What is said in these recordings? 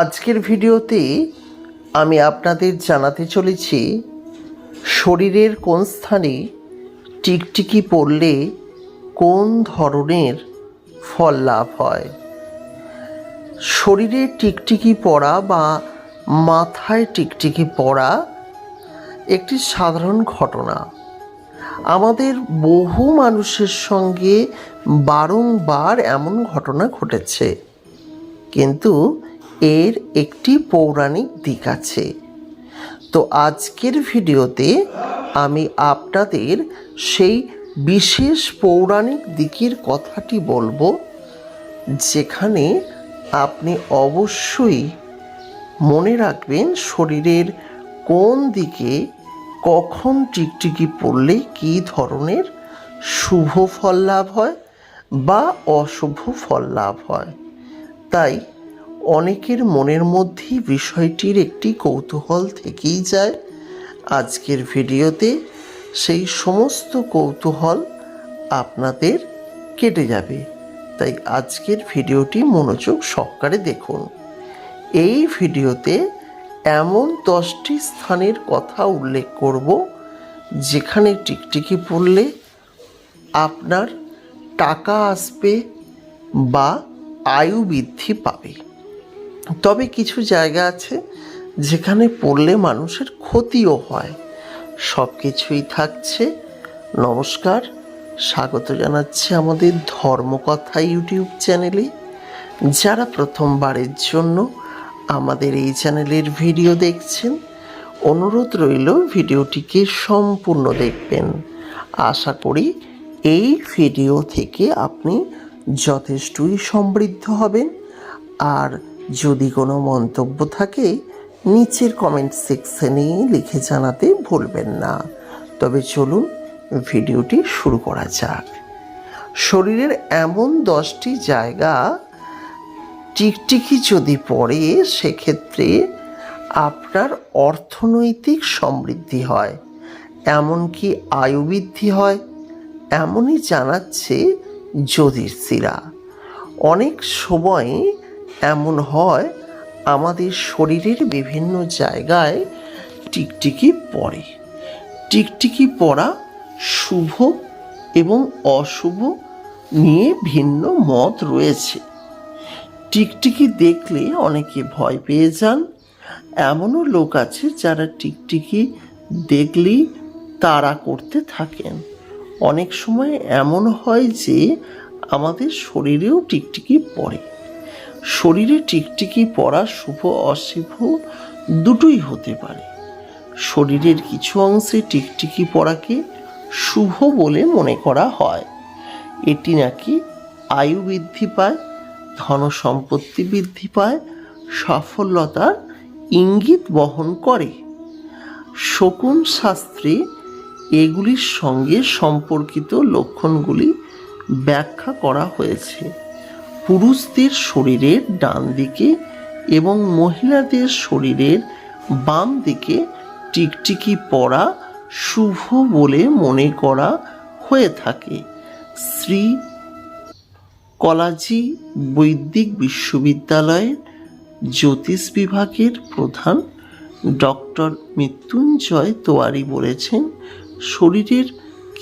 আজকের ভিডিওতে আমি আপনাদের জানাতে চলেছি, শরীরের কোন স্থানে টিকটিকি পড়লে কোন ধরনের ফল লাভ হয়? শরীরে টিকটিকি পড়া বা মাথায় টিকটিকি পড়া একটি সাধারণ ঘটনা। আমাদের বহু মানুষের সঙ্গে বারংবার এমন ঘটনা ঘটেছে। কিন্তু এর একটি পৌরাণিক দিক আছে। তো আজকের ভিডিওতে আমি আপনাদের সেই বিশেষ পৌরাণিক দিকের কথাটি বলব, যেখানে আপনি অবশ্যই মনে রাখবেন শরীরের কোন দিকে কখন টিকটিকি পড়লে কী ধরনের শুভ ফল লাভ হয় বা অশুভ ফল লাভ হয়। তাই অনেকের মনের মধ্যেই বিষয়টির একটি কৌতূহল থেকেই যায়। আজকের ভিডিওতে সেই সমস্ত কৌতূহল আপনাদের কেটে যাবে। তাই আজকের ভিডিওটি মনোযোগ সহকারে দেখুন। এই ভিডিওতে এমন দশটি স্থানের কথা উল্লেখ করব, যেখানে টিকটিকি পড়লে আপনার টাকা আসবে বা আয়ু বৃদ্ধি পাবে। তবে কিছু জায়গা আছে যেখানে পড়লে মানুষের ক্ষতিও হয়। সব কিছুই থাকছে। নমস্কার, স্বাগত জানাচ্ছি আমাদের ধর্মকথা ইউটিউব চ্যানেলে। যারা প্রথমবারের জন্য আমাদের এই চ্যানেলের ভিডিও দেখছেন, অনুরোধ রইল ভিডিওটিকে সম্পূর্ণ দেখবেন। আশা করি এই ভিডিও থেকে আপনি যথেষ্টই সমৃদ্ধ হবেন। আর যদি কোনো মন্তব্য থাকে, নিচের কমেন্ট সেকশনে লিখে জানাতে ভুলবেন না। তবে চলুন ভিডিওটি শুরু করা যাক। শরীরের এমন দশটি জায়গা টিকটিকি যদি পড়ে, সেক্ষেত্রে আপনার অর্থনৈতিক সমৃদ্ধি হয়, এমনকি আয়ু বৃদ্ধি হয়, এমনই জানাচ্ছে জ্যোতিষীরা। অনেক সময় এমন হয় আমাদের শরীরের বিভিন্ন জায়গায় টিকটিকি পড়ে। টিকটিকি পড়া শুভ এবং অশুভ নিয়ে ভিন্ন মত রয়েছে। টিকটিকি দেখলে অনেকে ভয় পেয়ে যান। এমনও লোক আছে যারা টিকটিকি দেখলেই তাড়া করতে থাকেন। অনেক সময় এমন হয় যে আমাদের শরীরেও টিকটিকি পড়ে। শরীরে টিকটিকি পড়া শুভ অশুভ দুটোই হতে পারে। শরীরের কিছু অংশে টিকটিকি পড়াকে শুভ বলে মনে করা হয়। এটি নাকি আয়ু বৃদ্ধি পায় ধন সম্পত্তি বৃদ্ধি পায় সফলতার ইঙ্গিত বহন করে। শকুন শাস্ত্রে এগুলির সঙ্গে সম্পর্কিত লক্ষণগুলি ব্যাখ্যা করা হয়েছে। পুরুষদের শরীরের ডান দিকে এবং মহিলাদের শরীরের বাম দিকে টিকটিকি পড়া শুভ বলে মনে করা হয়ে থাকে। শ্রী কলাজি বৈদিক বিশ্ববিদ্যালয়ের জ্যোতিষ বিভাগের প্রধান ডক্টর মৃত্যুঞ্জয় তোয়ারি বলেছেন, শরীরের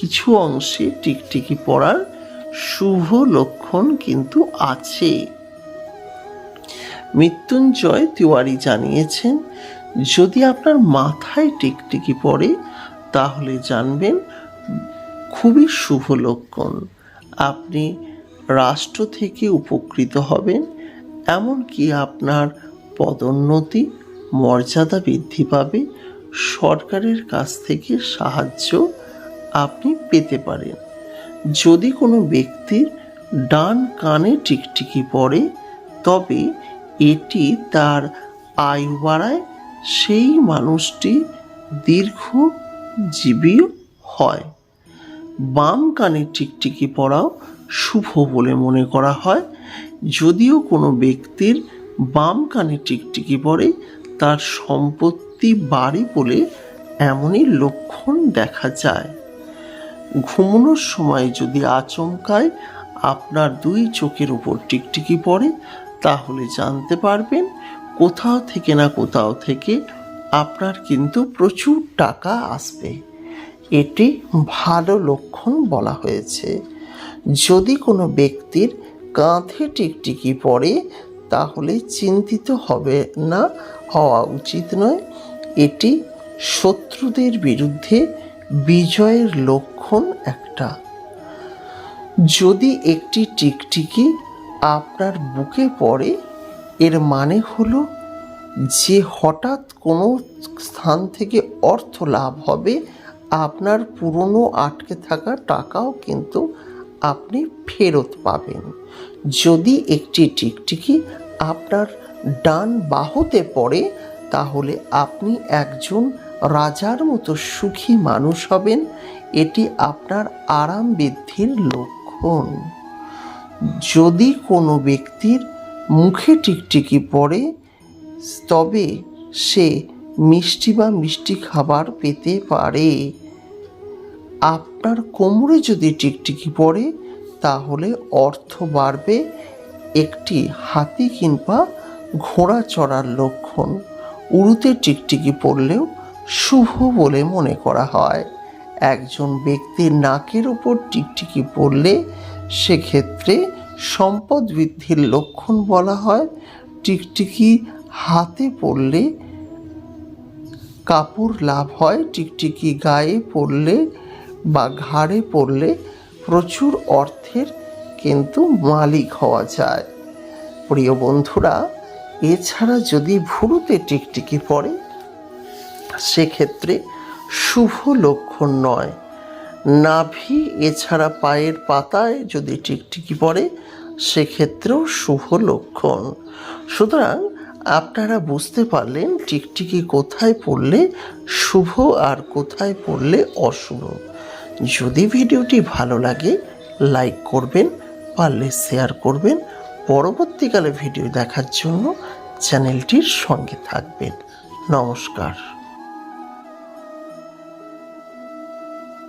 কিছু অংশে টিকটিকি পড়ার শুভ লক্ষণ কিন্তু আছে। মৃত্যুঞ্জয় তিওয়ারি জানিয়েছেন, যদি আপনার মাথায় টিকটিকি পড়ে, তাহলে জানবেন খুবই শুভ লক্ষণ। আপনি রাষ্ট্র থেকে উপকৃত হবেন, এমনকি আপনার পদোন্নতি, মর্যাদা বৃদ্ধি পাবে, সরকারের কাছ থেকে সাহায্য আপনি পেতে পারেন। যদি কোনো ব্যক্তির ডান কানে টিকটিকি পড়ে, তবে এটি তার আয়ু বাড়ায়, সেই মানুষটি দীর্ঘ দীর্ঘজীবী হয়। বাম কানে টিকটিকি পড়াও শুভ বলে মনে করা হয়। যদিও কোনো ব্যক্তির বাম কানে টিকটিকি পড়ে, তার সম্পত্তি বাড়ি বলে এমনই লক্ষণ দেখা যায়। ঘুমানোর সময় যদি আচমকায় আপনার দুই চোখের উপর টিকটিকি পড়ে, তাহলে জানতে পারবেন কোথাও থেকে না কোথাও থেকে আপনার কিন্তু প্রচুর টাকা আসবে। এটি ভালো লক্ষণ বলা হয়েছে। যদি কোনো ব্যক্তির কাঁধে টিকটিকি পড়ে, তাহলে চিন্তিত হবে না, হওয়া উচিত নয়। এটি শত্রুদের বিরুদ্ধে বিজয়ের লক্ষণ একটা। যদি একটি টিকটিকি আপনার বুকে পড়ে, এর মানে হলো যে হঠাৎ কোনো স্থান থেকে অর্থ লাভ হবে, আপনার পুরনো আটকে থাকা টাকাও কিন্তু আপনি ফেরত পাবেন। যদি একটি টিকটিকি আপনার ডান বাহুতে পড়ে, তাহলে আপনি একজন রাজার মতো সুখী মানুষ হবেন, এটি আপনার আরাম বৃদ্ধির লক্ষণ। যদি কোনো ব্যক্তির মুখে টিকটিকি পড়ে, তবে সে মিষ্টি বা মিষ্টি খাবার পেতে পারে। আপনার কোমরে যদি টিকটিকি পড়ে, তাহলে অর্থ বাড়বে একটি হাতি কিংবা ঘোড়া চড়ার লক্ষণ। উড়ুতে টিকটিকি পড়লেও শুভ বলে মনে করা হয়। একজন ব্যক্তির নাকের উপর টিকটিকি পড়লে সেক্ষেত্রে সম্পদ বৃদ্ধির লক্ষণ বলা হয়। টিকটিকি হাতে পড়লে কাপড় লাভ হয়। টিকটিকি গায়ে পড়লে বা ঘাড়ে পড়লে প্রচুর অর্থের কিন্তু মালিক হওয়া যায়। প্রিয় বন্ধুরা, এছাড়া যদি ভুরুতে টিকটিকি পড়ে সেক্ষেত্রে শুভ লক্ষণ নয়। নাভি এছাড়া পায়ের পাতায় যদি টিকটিকি পড়ে, সেক্ষেত্রেও শুভ লক্ষণ। সুতরাং আপনারা বুঝতে পারলেন টিকটিকি কোথায় পড়লে শুভ আর কোথায় পড়লে অশুভ। যদি ভিডিওটি ভালো লাগে, লাইক করবেন, পারলে শেয়ার করবেন। পরবর্তীকালে ভিডিও দেখার জন্য চ্যানেলটির সঙ্গে থাকবেন। নমস্কার।